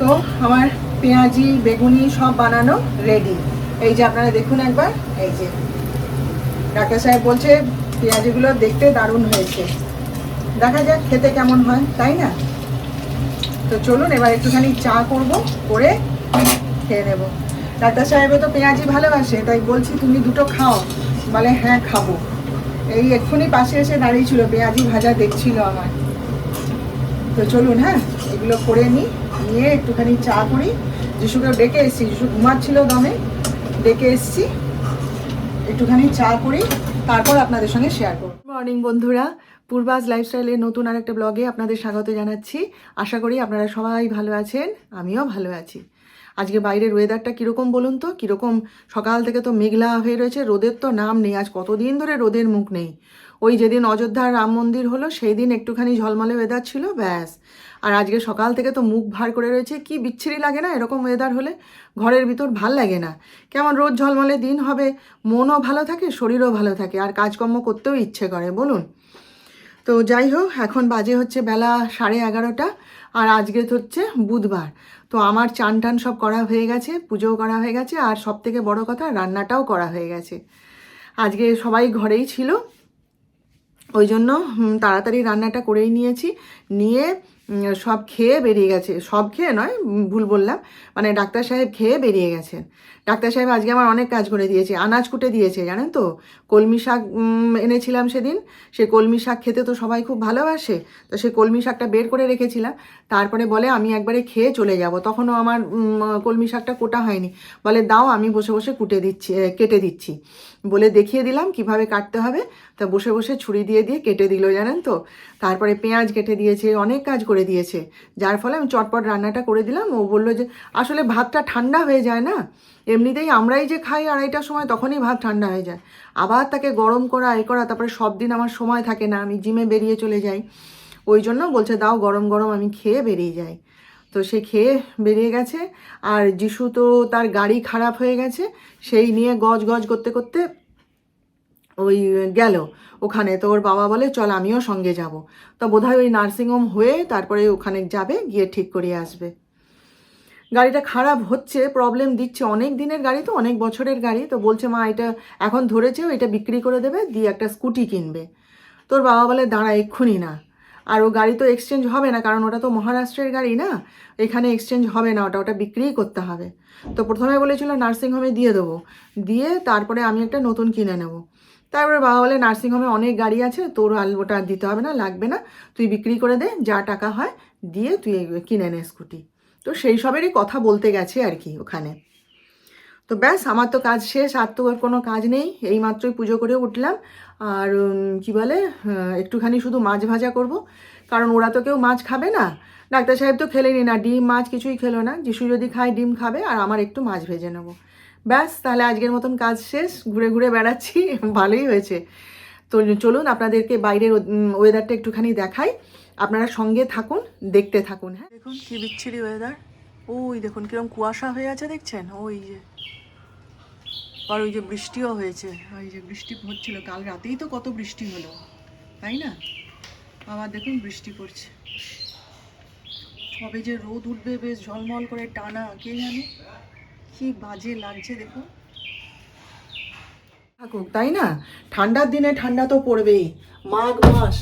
তো আমার পেঁয়াজি, বেগুনি সব বানানো রেডি এই যে আপনারা দেখুন একবার, এই যে। ডাক্তার সাহেব বলছে, পেঁয়াজিগুলো দেখতে দারুণ হয়েছে। দেখা যাক খেতে কেমন হয়, তাই না? তো চলুন, এবার একটুখানি চা করব, করে খেয়ে নেব। ডাক্তার সাহেবে তো পেঁয়াজি ভালোবাসে, তাই বলছি তুমি দুটো খাও। বলে হ্যাঁ খাব। এই এক্ষুনি পাশে এসে দাঁড়িয়েছিল, পেঁয়াজি ভাজা দেখছিল আমার। তো চলুন হ্যাঁ এগুলো করে নিই। নিয়ে একটুখানি চা করি। যিশুকে ডেকে এসেছি, যিশু ঘুমাচ্ছিল দমে, ডেকে এসেছি, একটুখানি চা করি, তারপর আপনাদের সঙ্গে শেয়ার করব। মর্নিং বন্ধুরা, পূর্বাজ লাইফস্টাইলের নতুন আরেকটা ব্লগে আপনাদের স্বাগত জানাচ্ছি। আশা করি আপনারা সবাই ভালো আছেন, আমিও ভালো আছি। আজকে বাইরের ওয়েদারটা কীরকম বলুন তো? কীরকম? সকাল থেকে তো মেঘলা হয়ে রয়েছে, রোদের তো নাম নেই, আজ কতদিন ধরে রোদের মুখ নেই। ওই যেদিন অযোধ্যার রাম মন্দির হলো, সেই দিন একটুখানি ঝলমলে ওয়েদার ছিল, ব্যাস। আর আজকে সকাল থেকে তো মুখ ভার করে রয়েছে। কি বিচ্ছিরি লাগে না এরকম ওয়েদার হলে? ঘরের ভিতর ভালো লাগে না। কেমন রোদ ঝলমলে দিন হবে? মনও ভালো থাকে, শরীরও ভালো থাকে, আর কাজকর্ম করতেও ইচ্ছে করে, বলুন। তো যাই হোক, এখন বাজে হচ্ছে বেলা সাড়ে এগারোটা, আর আজকে তো হচ্ছে বুধবার। তো আমার চান টান সব করা হয়ে গেছে, পুজোও করা হয়ে গেছে, আর সব থেকে বড় কথা রান্নাটাও করা হয়ে গেছে। আজকে সবাই ঘরেই ছিল, ওই জন্য তাড়াতাড়ি রান্নাটা করেই নিয়েছি। নিয়ে সব খেয়ে বেরিয়ে গেছে। সব খেয়ে নয় ভুল বললাম। মানে ডাক্তার সাহেব খেয়ে বেরিয়ে গেছেন ডাক্তার সাহেব আজকে আমার অনেক কাজ করে দিয়েছে, আনাজ কুটে দিয়েছে, জানেন তো? কলমি শাক এনেছিলাম সেদিন। সে কলমি শাক খেতে তো সবাই খুব ভালোবাসে। তো সে কলমি শাকটা বের করে রেখেছিলাম। তারপরে বলে, আমি একবারে খেয়ে চলে যাব। তখনও আমার কলমি শাকটা কোটা হয়নি। বলে, দাও, আমি বসে বসে কুটে দিচ্ছি কেটে দিচ্ছি। বলে দেখিয়ে দিলাম কীভাবে কাটতে হবে। তা বসে বসে ছুরি দিয়ে দিয়ে কেটে দিল, জানেন তো? তারপরে পেঁয়াজ কেটে দিয়েছে, অনেক কাজ করে দিয়েছে। যার ফলে আমি চটপট রান্নাটা করে দিলাম। ও বলল যে, আসলে ভাতটা ঠান্ডা হয়ে যায় না? এমনিতেই আমরাই যে খাই আড়াইটার সময় তখনই ভাত ঠান্ডা হয়ে যায়। আবার তাকে গরম করা, এ করা, তারপরে সব দিন আমার সময় থাকে না, আমি জিমে বেরিয়ে চলে যাই। ওই জন্য বলছে, দাও গরম গরম, আমি খেয়ে বেরিয়ে যাই। তো সে খেয়ে বেরিয়ে গেছে। আর যিশু তো তার গাড়ি খারাপ হয়ে গেছে, সেই নিয়ে গজ গজ করতে করতে ওই গেল ওখানে। তো ওর বাবা বলে, চল আমিও সঙ্গে যাব। তো বোধহয় ওই নার্সিংহোম হয়ে তারপরে ওখানে যাবে, গিয়ে ঠিক করিয়ে আসবে। গাড়িটা খারাপ হচ্ছে, প্রবলেম দিচ্ছে। অনেক দিনের গাড়ি তো, অনেক বছরের গাড়ি। তো বলছে, মা, এটা এখন ধরেছেও এটা বিক্রি করে দেবে, দিয়ে একটা স্কুটি কিনবে। তোর বাবা বলে, দাঁড়া, এক্ষুনি না। আর ও গাড়ি তো এক্সচেঞ্জ হবে না, কারণ ওটা তো মহারাষ্ট্রের গাড়ি না? এখানে এক্সচেঞ্জ হবে না, ওটা ওটা বিক্রিই করতে হবে। তো প্রথমে বলেছিল নার্সিংহোমে দিয়ে দেবো। দিয়ে তারপরে আমি একটা নতুন কিনে নেব। তারপরে বাবা বলে, নার্সিংহোমে অনেক গাড়ি আছে, তোর ওটা দিতে হবে না, লাগবে না। তুই বিক্রি করে দে, যা টাকা হয়, দিয়ে তুই কিনে নে স্কুটি তো সেই সবেরই কথা বলতে গেছে আর কি ওখানে। তো ব্যাস, আমার তো কাজ শেষ, আর তো আর কোনো কাজ নেই। এই মাত্রই পুজো করে উঠলাম। আর কি বলে একটুখানি শুধু মাছ ভাজা করব। কারণ ওরা তো কেউ মাছ খাবে না। ডাক্তার সাহেব তো খেলেনি না, ডিম মাছ কিছুই খেলো না। যিশু যদি খায়, ডিম খাবে, আর আমার একটু মাছ ভেজে নেব। ব্যাস, তাহলে আজকের মতন কাজ শেষ। ঘুরে ঘুরে বেড়াচ্ছি। ভালোই হয়েছে। তো চলুন, আপনাদেরকে বাইরের ওয়েদারটা একটুখানি দেখাই। আপনারা সঙ্গে থাকুন, দেখতে থাকুন হ্যাঁ। দেখুন, কি বিচ্ছিরি ওয়েদার ওই দেখুন কীরকম কুয়াশা হয়ে আছে, দেখছেন? ওই যে। আর ওই যে বৃষ্টিও হয়েছে। ওই যে বৃষ্টি হচ্ছিল কাল রাতেই তো কত বৃষ্টি হলো, তাই না? আবার দেখুন বৃষ্টি পড়ছে। কবে যে রোদ উঠবে, বেশ ঝলমল করে টানা, কে জানে? কি বাজে লাগছে দেখুন। থাকুক, তাই না? ঠান্ডার দিনে ঠান্ডা তো পড়বেই। মাঘ মাস,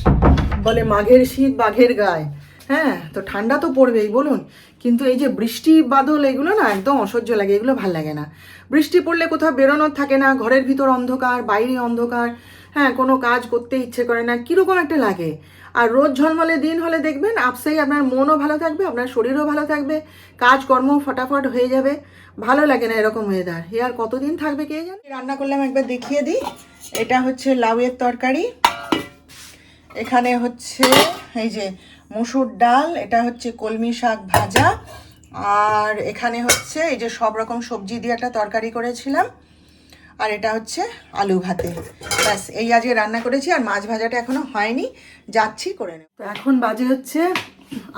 বলে মাঘের শীত বাঘের গায়ে। হ্যাঁ তো ঠান্ডা তো পড়বেই, বলুন। কিন্তু এই যে বৃষ্টি বাদল এগুলো না একদম অসহ্য লাগে, এগুলো ভালো লাগে না। বৃষ্টি পড়লে কোথাও বেরোনোর থাকে না, ঘরের ভিতর অন্ধকার, বাইরে অন্ধকার হ্যাঁ কোনো কাজ করতে ইচ্ছে করে না, কীরকম একটা লাগে। আর রোদ ঝলমলে, দিন হলে দেখবেন আপসেই আপনার মনও ভালো থাকবে, আপনার শরীরও ভালো থাকবে কাজকর্ম ফটাফট হয়ে যাবে, ভালো লাগে না এরকম ওয়েদার এ আর কতদিন থাকবে কে জানে? রান্না করলাম, একবার দেখিয়ে দিই। এটা হচ্ছে লাউয়ের তরকারি। এখানে হচ্ছে, এই যে মসুর ডাল, এটা হচ্ছে কলমি শাক ভাজা, আর এখানে হচ্ছে এই যে সব রকম সবজি দিয়ে একটা তরকারি করেছিলাম, আর এটা হচ্ছে আলু ভাতে। ব্যাস, এই আজকে রান্না করেছি, আর মাছ ভাজাটা এখনও হয়নি, যাচ্ছি করে নেব। তো এখন বাজে হচ্ছে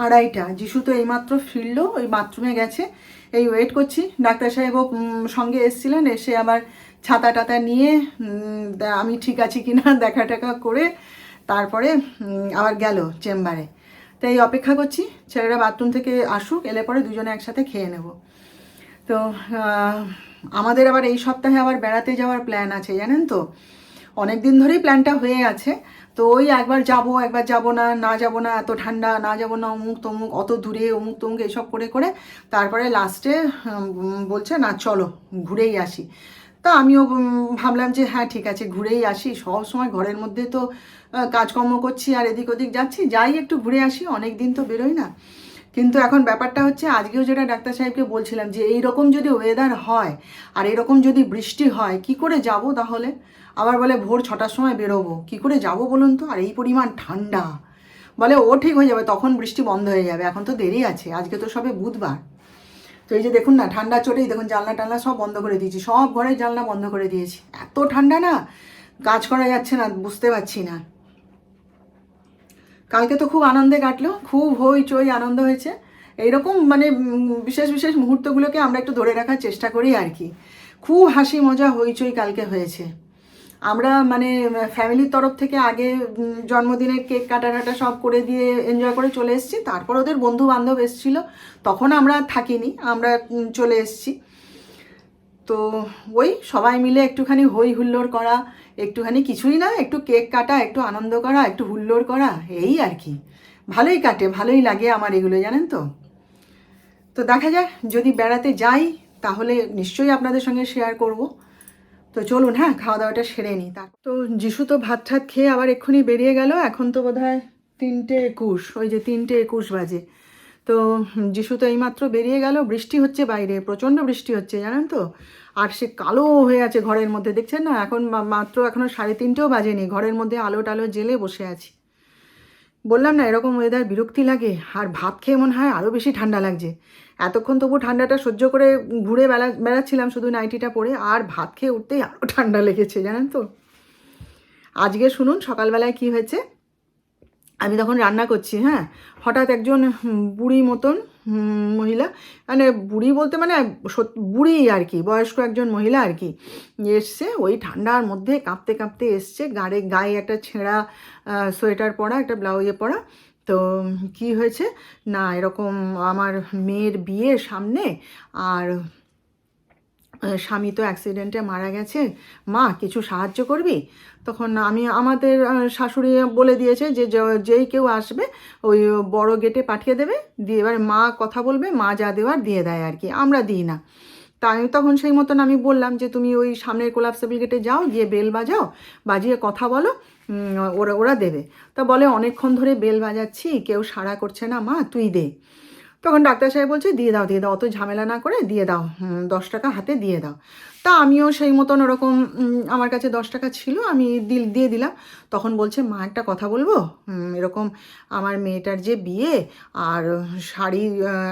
আড়াইটা, যিশু তো এইমাত্র ফিরলো, ওই বাথরুমে গেছে, এই ওয়েট করছি। ডাক্তার সাহেবও সঙ্গে এসেছিলেন, এসে আবার ছাতা টাতা নিয়ে আমি ঠিক আছি কিনা দেখা টাকা করে, তারপরে আবার গেল চেম্বারে। তাই অপেক্ষা করছি, ছেলেরা বাথরুম থেকে আসুক, এলে পরে দুজনে একসাথে খেয়ে নেব। তো আমাদের আবার এই সপ্তাহে আবার বেড়াতে যাওয়ার প্ল্যান আছে, জানেন তো? অনেক দিন ধরেই প্ল্যানটা হয়ে আছে। তো ওই একবার যাব একবার যাব না না যাব না, এত ঠান্ডা, না যাব না, অমুক তমুক, অত দূরে, অমুক তমুক, এসব করে করে, তারপরে লাস্টে বলছে না, চলো, ঘুরেই আসি। তা আমিও ভাবলাম যে হ্যাঁ ঠিক আছে, ঘুরেই আসি। সব সময় ঘরের মধ্যে তো কাজকর্ম করছি আর এদিক ওদিক যাচ্ছি। যাই একটু ঘুরে আসি অনেক দিন তো বেরোই না। কিন্তু এখন ব্যাপারটা হচ্ছে, আজকেও যেটা ডাক্তার সাহেবকে বলছিলাম যে এই রকম যদি ওয়েদার হয় আর এরকম যদি বৃষ্টি হয়, কি করে যাব তাহলে? আবার বলে, ভোর ছটার সময় বেরোবো। কি করে যাব বলুন তো? আর এই পরিমাণ ঠান্ডা। বলে, ও ঠিক হয়ে যাবে, তখন বৃষ্টি বন্ধ হয়ে যাবে। এখন তো দেরি আছে। আজকে তো সবে বুধবার। তো এই যে দেখুন না, ঠান্ডা চোটেই দেখুন জানলা টানলা সব বন্ধ করে দিয়েছি, সব ঘরের জানলা বন্ধ করে দিয়েছি। এত ঠান্ডা না, কাজ করা যাচ্ছে না, বুঝতে পারছি না। কালকে তো খুব আনন্দে কাটলো, খুব হই চই আনন্দ হয়েছে। এইরকম মানে বিশেষ বিশেষ মুহূর্তগুলোকে আমরা একটু ধরে রাখার চেষ্টা করি আর কি। খুব হাসি মজা হইচই কালকে হয়েছে। আমরা মানে ফ্যামিলির তরফ থেকে আগে জন্মদিনের কেক কাটা টাটা সব করে দিয়ে এনজয় করে চলে এসেছি। তারপর ওদের বন্ধু বান্ধব এসেছিল। তখন আমরা থাকিনি, আমরা চলে এসেছি। তো ওই সবাই মিলে একটুখানি হই হুল্লোড় করা, একটুখানি কিছুই না, একটু কেক কাটা, একটু আনন্দ করা, একটু হুল্লোড় করা, এই আর কি। ভালোই কাটে, ভালোই লাগে আমার এগুলো, জানেন তো? তো দেখা যাক, যদি বেড়াতে যাই, তাহলে নিশ্চয়ই আপনাদের সঙ্গে শেয়ার করব। তো চলুন হ্যাঁ খাওয়া দাওয়াটা সেরে নিই। তার তো যিশু তো ভাত ঠাত খেয়ে আবার এক্ষুনি বেরিয়ে গেল, এখন তো বোধ হয় তিনটে একুশ, ওই যে তিনটে একুশ বাজে। তো যিশু তো এইমাত্র বেরিয়ে গেল, বৃষ্টি হচ্ছে বাইরে, প্রচণ্ড বৃষ্টি হচ্ছে, জানেন তো? আর সে কালো হয়ে আছে ঘরের মধ্যে, দেখছেন না? এখন মাত্র এখনও সাড়ে তিনটেও বাজেনি, ঘরের মধ্যে আলো টালো জেলে বসে আছি। বললাম না, এরকম ওয়েদার বিরক্তি লাগে, আর ভাত খেয়ে মনে হয় আরও বেশি ঠান্ডা লাগছে। এতক্ষণ তবু ঠান্ডাটা সহ্য করে ঘুরে বেড়া বেড়াচ্ছিলাম শুধু নাইটিটা পরে, আর ভাত খেয়ে উঠতেই আরও ঠান্ডা লেগেছে, জানেন তো? আজকে শুনুন সকালবেলায় কি হয়েছে। আমি তখন রান্না করছি হ্যাঁ। হঠাৎ একজন বুড়ি মতন মহিলা মানে বুড়ি বলতে মানে বুড়ি আর কি, বয়স্ক একজন মহিলা আর কি, এসছে, ওই ঠান্ডার মধ্যে কাঁপতে কাঁপতে এসছে, গাড়ে, গায়ে একটা ছেঁড়া সোয়েটার পরা, একটা ব্লাউজে পরা তো কি হয়েছে? না, এরকম আমার মেয়ের বিয়ের সামনে আর স্বামী তো অ্যাক্সিডেন্টে মারা গেছে। মা, কিছু সাহায্য করবি? তখন আমি, আমাদের শাশুড়ি বলে দিয়েছে যে যেই কেউ আসবে, ওই বড় গেটে পাঠিয়ে দেবে। দিয়ে এবার মা কথা বলবে, মা যা দেওয়ার দিয়ে দেয় আর কি। আমরা দিই না। তা আমি তখন সেই মতন আমি বললাম যে, তুমি ওই সামনের কোলাপসেবল গেটে যাও, গিয়ে বেল বাজাও, বাজিয়ে কথা বলো ওরা ওরা দেবে। তা বলে অনেকক্ষণ ধরে বেল বাজাচ্ছি, কেউ সাড়া করছে না, মা, তুই দে। তখন ডাক্তার সাহেব বলছে, দিয়ে দাও দিয়ে দাও, অত ঝামেলা না করে দিয়ে দাও দশ টাকা হাতে দিয়ে দাও। তা আমিও সেই মতন ওরকম আমার কাছে দশ টাকা ছিল, আমি দিল, দিয়ে দিলাম। তখন বলছে, মা, একটা কথা বলব? এরকম আমার মেয়েটার যে বিয়ে, আর শাড়ি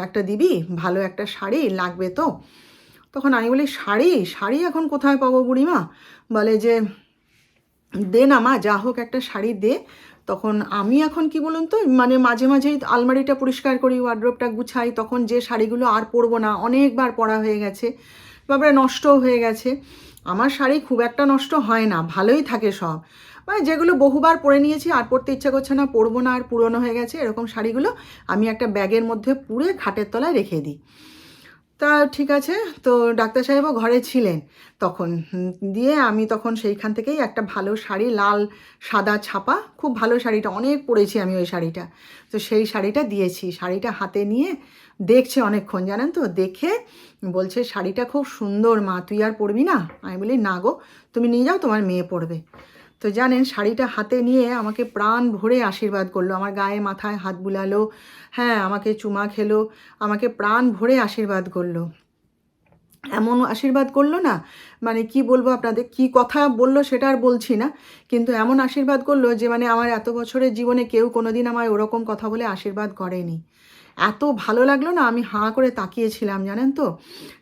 একটা দিবি, ভালো একটা শাড়ি লাগবে তো? তখন আমি বলি, শাড়ি? শাড়ি এখন কোথায় পাবো বুড়িমা? বলে যে, দে না মা, যা হোক একটা শাড়ি দে। তখন আমি এখন কি বলুন তো মানে মাঝে মাঝেই আলমারিটা পরিষ্কার করি ওয়ার্ড্রোবটা গুছাই, তখন যে শাড়িগুলো আর পরবো না, অনেকবার পরা হয়ে গেছে, তারপরে নষ্টও হয়ে গেছে। আমার শাড়ি খুব একটা নষ্ট হয় না, ভালোই থাকে সব। মানে যেগুলো বহুবার পরে নিয়েছি, আর পরতে ইচ্ছা করছে না, পরবো না, আর পুরনো হয়ে গেছে, এরকম শাড়িগুলো আমি একটা ব্যাগের মধ্যে পুরে খাটের তলায় রেখে দিই। তা ঠিক আছে? তো ডাক্তার সাহেবও ঘরে ছিলেন তখন। দিয়ে আমি তখন সেইখান থেকেই একটা ভালো শাড়ি, লাল সাদা ছাপা, খুব ভালো শাড়িটা, অনেক পরেছি আমি ওই শাড়িটা। তো সেই শাড়িটা দিয়েছি। শাড়িটা হাতে নিয়ে দেখছে অনেকক্ষণ, জানেন তো? দেখে বলছে, শাড়িটা খুব সুন্দর মা, তুই আর পরবি না? আমি বলি, না গো, তুমি নিয়ে যাও, তোমার মেয়ে পরবে। তো জানেন, শাড়িটা হাতে নিয়ে আমাকে প্রাণ ভরে আশীর্বাদ করল। আমার গায়ে মাথায় হাত বুলালো হ্যাঁ আমাকে চুমা খেলো, আমাকে প্রাণ ভরে আশীর্বাদ করল। এমন আশীর্বাদ করল না মানে কি বলব আপনাদের, কি কথা বলল সেটা আর বলছি না, কিন্তু এমন আশীর্বাদ করল যে মানে আমার এত বছরের জীবনে কেউ কোনোদিন আমায় ওরকম কথা বলে আশীর্বাদ করেনি। এত ভালো লাগল না, আমি হাঁ করে তাকিয়েছিলাম, জানেন তো?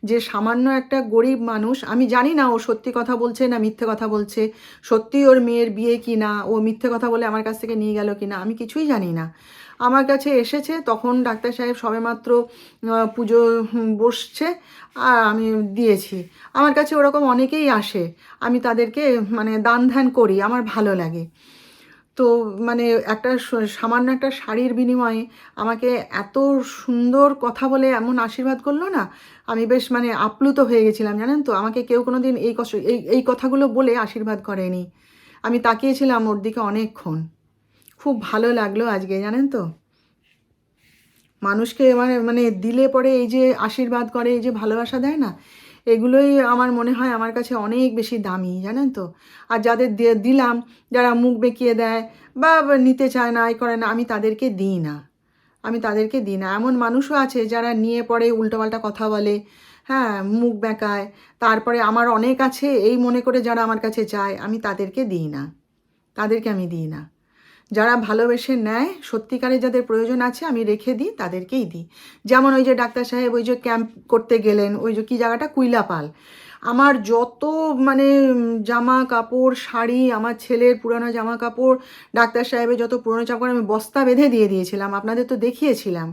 যে সামান্য একটা গরিব মানুষ, আমি জানি না ও সত্যি কথা বলছে না মিথ্যে কথা বলছে, সত্যি ওর মেয়ের বিয়ে কি না, ও মিথ্যে কথা বলে আমার কাছ থেকে নিয়ে গেল কি না, আমি কিছুই জানি না। আমার কাছে এসেছে, তখন ডাক্তার সাহেব সবেমাত্র পুজো বসছে, আর আমি দিয়েছি। আমার কাছে ওরকম অনেকেই আসে, আমি তাদেরকে মানে দান ধ্যান করি, আমার ভালো লাগে। তো মানে একটা সামান্য একটা শাড়ির বিনিময়ে আমাকে এত সুন্দর কথা বলে এমন আশীর্বাদ করল না, আমি বেশ মানে আপ্লুত হয়ে গেছিলাম, জানেন তো? আমাকে কেউ কোনো দিন এই এই এই কথাগুলো বলে আশীর্বাদ করেনি। আমি তাকিয়েছিলাম ওর দিকে অনেকক্ষণ। খুব ভালো লাগল আজকে, জানেন তো? মানুষকে মানে মানে দিলে পরে এই যে আশীর্বাদ করে, এই যে ভালোবাসা দেয় না এগুলোই আমার মনে হয় আমার কাছে অনেক বেশি দামি, জানেন তো? আর যাদের দিলাম, যারা মুখ বেঁকিয়ে দেয় বা নিতে চায় না এই করে না, আমি তাদেরকে দিই না। আমি তাদেরকে দিই না। এমন মানুষও আছে যারা নিয়ে পরে উল্টোপাল্টা কথা বলে হ্যাঁ মুখ বেঁকায়। তারপরে আমার অনেক আছে, এই মনে করে যারা আমার কাছে চায়, আমি তাদেরকে দিই না। তাদেরকে আমি দিই না। যারা ভালোবেসে নেয়, সত্যিকারে যাদের প্রয়োজন আছে আমি রেখে দিই, তাদেরকেই দিই। যেমন ওই যে ডাক্তার সাহেব ওই যে ক্যাম্প করতে গেলেন, ওই যে কী জায়গাটা? কুইলাপাল। আমার যত মানে জামা কাপড়, শাড়ি, আমার ছেলের পুরানো জামা কাপড়, ডাক্তার সাহেবের যত পুরনো কাপড়, আমি বস্তা বেঁধে দিয়ে দিয়েছিলাম। আপনাদের তো দেখিয়েছিলাম।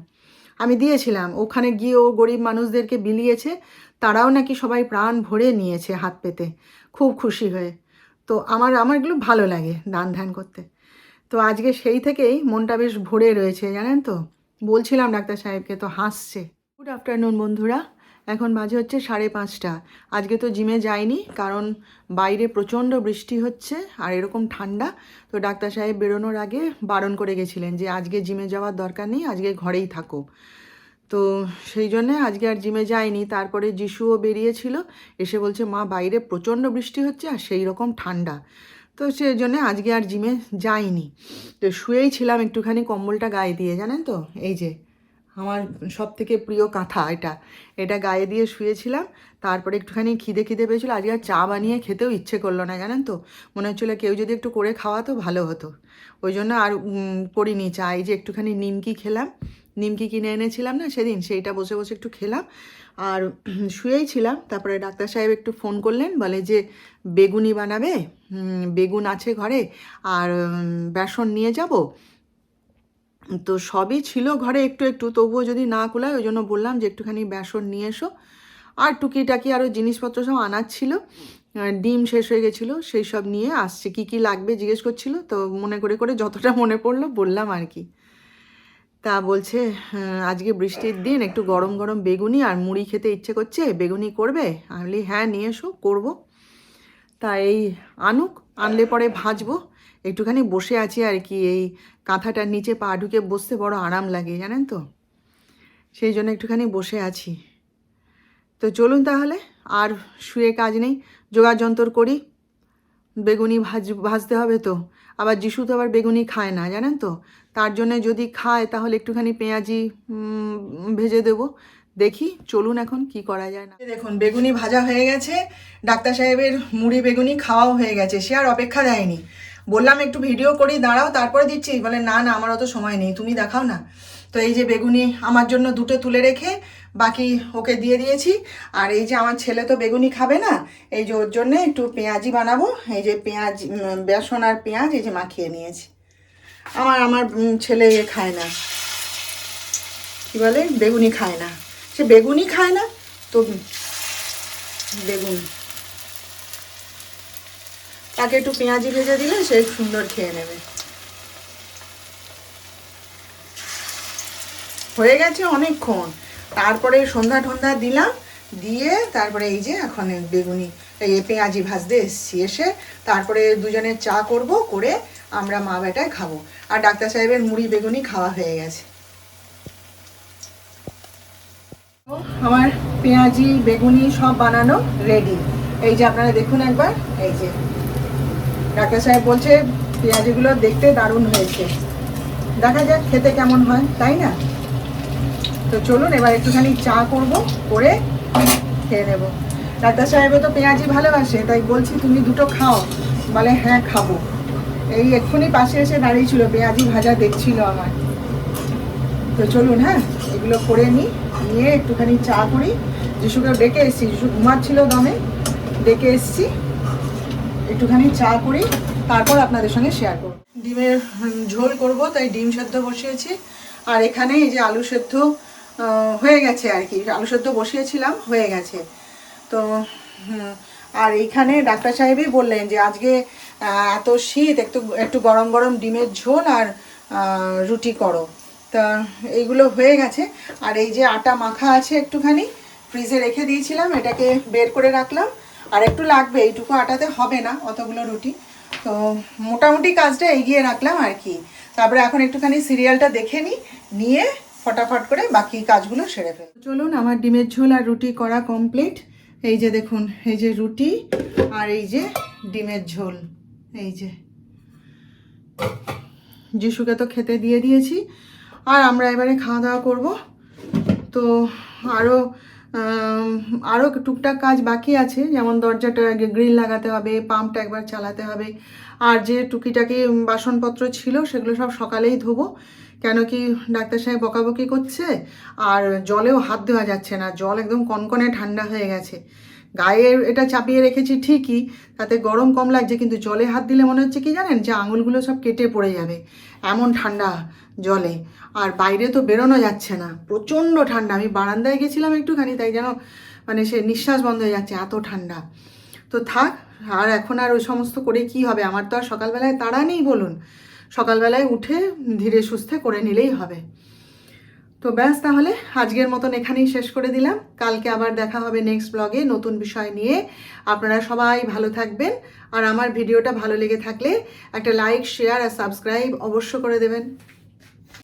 আমি দিয়েছিলাম। ওখানে গিয়ে ও গরিব মানুষদেরকে বিলিয়েছে, তারাও নাকি সবাই প্রাণ ভরে নিয়েছে হাত পেতে। খুব খুশি হয়ে। তো আমার আমার এগুলো ভালো লাগে দান ধ্যান করতে। তো আজকে সেই থেকেই মনটা বেশ ভরে রয়েছে, জানেন তো? বলছিলাম ডাক্তার সাহেবকে, তো হাসছে। গুড আফটারনুন বন্ধুরা। এখন বাজে হচ্ছে সাড়ে পাঁচটা। আজকে তো জিমে যাইনি, কারণ বাইরে প্রচণ্ড বৃষ্টি হচ্ছে আর এরকম ঠান্ডা। তো ডাক্তার সাহেব বেরোনোর আগে বারণ করে গেছিলেন যে আজকে জিমে যাওয়ার দরকার নেই, আজকে ঘরেই থাকো। তো সেই জন্যে আজকে আর জিমে যাইনি। তারপরে যিশুও বেরিয়েছিল, এসে বলছে, মা, বাইরে প্রচণ্ড বৃষ্টি হচ্ছে আর সেই রকম ঠান্ডা। তো সেই জন্য আজকে আর জিমে যাইনি। তো শুয়েই ছিলাম একটুখানি, কম্বলটা গায়ে দিয়ে, জানেন তো? এই যে, আমার সব থেকে প্রিয় কাঁথা এটা। এটা গায়ে দিয়ে শুয়েছিলাম, তারপরে একটুখানি খিদে খিদে পেয়েছিল, আজকে আর চা বানিয়ে খেতেও ইচ্ছে করল না, জানেন তো? মনে হচ্ছিল কেউ যদি একটু করে খাওয়াতো ভালো হতো। ওই জন্য আর করিনি চা। এই যে একটুখানি নিমকি খেলাম নিমকি কিনে এনেছিলাম না সেদিন, সেইটা বসে বসে একটু খেলাম। আর শুয়েই ছিলাম, তারপরে ডাক্তার সাহেব একটু ফোন করলেন, বলে যে, বেগুনি বানাবে? বেগুন আছে ঘরে, আর বেসন নিয়ে যাব। তো সবই ছিল ঘরে একটু একটু, তবুও যদি না কুলায়, ওই জন্য বললাম যে, একটুখানি বেসন নিয়ে এসো। আর টুকিটাকি আরও জিনিসপত্র সব আনার ছিল ডিম শেষ হয়ে গেছিল, সেই সব নিয়ে আসছে। কি কি লাগবে জিজ্ঞেস করছিল, তো মনে করে করে যতটা মনে পড়ল বললাম আর কি। তা বলছে "হ্যাঁ, আজকে বৃষ্টির দিন একটু গরম গরম বেগুনি আর মুড়ি খেতে ইচ্ছে করছে বেগুনি করবে? আমি হ্যাঁ নিয়ে এসো করব। তা এই আনুক আনলে পরে ভাজবো। একটুখানি বসে আছি আর কি এই কাঁথাটার নিচে পা ঢুকে বসতে বড় আরাম লাগে জানেন তো? সেই জন্য একটুখানি বসে আছি। তো চলুন তাহলে আর শুয়ে কাজ নেই জোগাড় যন্তর করি। বেগুনি ভাজ, ভাজতে হবে তো। আবার যিশু তো আবার বেগুনি খায় না, জানেন তো? তার জন্য যদি খায়, তাহলে একটুখানি পেঁয়াজি ভেজে দেবো। দেখি, চলুন এখন কি করা যায় না। দেখুন, বেগুনি ভাজা হয়ে গেছে। ডাক্তার সাহেবের মুড়ি বেগুনি খাওয়াও হয়ে গেছে। সে আর অপেক্ষা দেয়নি। বললাম, একটু ভিডিও করি, দাঁড়াও, তারপরে দিচ্ছি। বলে, না না, আমার অত সময় নেই, তুমি দেখাও না। তো এই যে বেগুনি আমার জন্য দুটো তুলে রেখে বাকি ওকে দিয়ে দিয়েছি। আর এই যে আমার ছেলে তো বেগুনি খাবে না, এই যে ওর জন্য একটু পেঁয়াজি বানাবো। এই যে পেঁয়াজ বেসন আর পেঁয়াজ এই যে মাখিয়ে নিয়েছি। আমার আমার ছেলে এ খায় না। কি বলে? বেগুনি খায় না। সে বেগুনি খায় না, তো বেগুন। তাকে একটু পেঁয়াজি ভেজে দিলে সে সুন্দর খেয়ে নেবে। হয়ে গেছে অনেকক্ষণ। তারপরে সন্ধ্যা টন্ধা দিলাম, দিয়ে তারপরে এই যে এখন বেগুনি, এই পেঁয়াজি ভাজতে এসছি, এসে তারপরে দুজনে চা করব, করে আমরা মা বেটায় খাব। আর ডাক্তার সাহেবের মুড়ি বেগুনি খাওয়া হয়ে গেছে। আমার পেঁয়াজি, বেগুনি সব বানানো রেডি এই যে আপনারা দেখুন একবার, এই যে। ডাক্তার সাহেব বলছে, পেঁয়াজিগুলো দেখতে দারুণ হয়েছে। দেখা যাক খেতে কেমন হয়, তাই না? তো চলুন, এবার একটুখানি চা করব, করে খেয়ে নেব। ডাক্তার সাহেবও তো পেঁয়াজি ভালোবাসে, তাই বলছি তুমি দুটো খাও। বলে হ্যাঁ খাব। এই এক্ষুনি পাশে এসে দাঁড়িয়েছিল, পেঁয়াজি ভাজা দেখছিল আমার। তো চলুন হ্যাঁ এগুলো করে নিই নিয়ে একটুখানি চা করি। যিশুকে ডেকে এসছি, যিশু ঘুমাচ্ছিল দমে, ডেকে এসছি। একটুখানি চা করি, তারপর আপনাদের সঙ্গে শেয়ার করব। ডিমের ঝোল করব, তাই ডিম সেদ্ধ বসিয়েছি। আর এখানে এই যে আলু সেদ্ধ হয়ে গেছে আর কি। আলু সেদ্ধ বসিয়েছিলাম, হয়ে গেছে। তো আর এইখানে ডাক্তার সাহেবই বললেন যে, আজকে এত শীত, একটু একটু গরম গরম ডিমের ঝোল আর রুটি করো। তা, এইগুলো হয়ে গেছে। আর এই যে আটা মাখা আছে একটুখানি, ফ্রিজে রেখে দিয়েছিলাম, এটাকে বের করে রাখলাম। আর একটু লাগবে, এইটুকু আটাতে হবে না, অতগুলো রুটি। তো, মোটামুটি কাজটা এগিয়ে রাখলাম আর কি। তারপরে এখন একটুখানি সিরিয়ালটা দেখে নিই নিয়ে ফটাফট করে বাকি কাজগুলো সেরে ফেল। চলুন, আমার ডিমের ঝোল আর রুটি করা কমপ্লিট এই যে দেখুন, এই যে রুটি আর এই যে ডিমের ঝোল। এই যে যিশুকে তো খেতে দিয়ে দিয়েছি। আর আমরা এবারে খাওয়া দাওয়া করব। তো আরও আরও টুকটাক কাজ বাকি আছে। যেমন দরজাটা গ্রিল লাগাতে হবে, পাম্পটা একবার চালাতে হবে। আর যে টুকিটাকি বাসনপত্র ছিল, সেগুলো সব সকালেই ধোবো। কেন কি ডাক্তার সাহেব বকাবকি করছে? আর জলেও হাত দেওয়া যাচ্ছে না, জল একদম কনকনে ঠান্ডা হয়ে গেছে। গায়ে এটা চাপিয়ে রেখেছি ঠিকই, তাতে গরম কম লাগছে, কিন্তু জলে হাত দিলে মনে হচ্ছে কি জানেন? যে আঙুলগুলো সব কেটে পড়ে যাবে, এমন ঠান্ডা জলে। আর বাইরে তো বেরোনো যাচ্ছে না, প্রচণ্ড ঠান্ডা। আমি বারান্দায় গেছিলাম একটুখানি, তাই যেন মানে সে নিঃশ্বাস বন্ধ হয়ে যাচ্ছে, এত ঠান্ডা। তো থাক, আর এখন আর ওই সমস্ত করে কি হবে? আমার তো আর সকালবেলায় তাড়া নেই বলুন। সকালবেলায় উঠে ধীরে সুস্থে করে নিলেই হবে। তো ব্যাস তাহলে আজকের মতন এখানেই শেষ করে দিলাম। কালকে আবার দেখা হবে নেক্সট ব্লগে নতুন বিষয় নিয়ে। আপনারা সবাই ভালো থাকবেন। আর আমার ভিডিওটা ভালো লেগে থাকলে একটা লাইক শেয়ার আর সাবস্ক্রাইব অবশ্য করে দেবেন।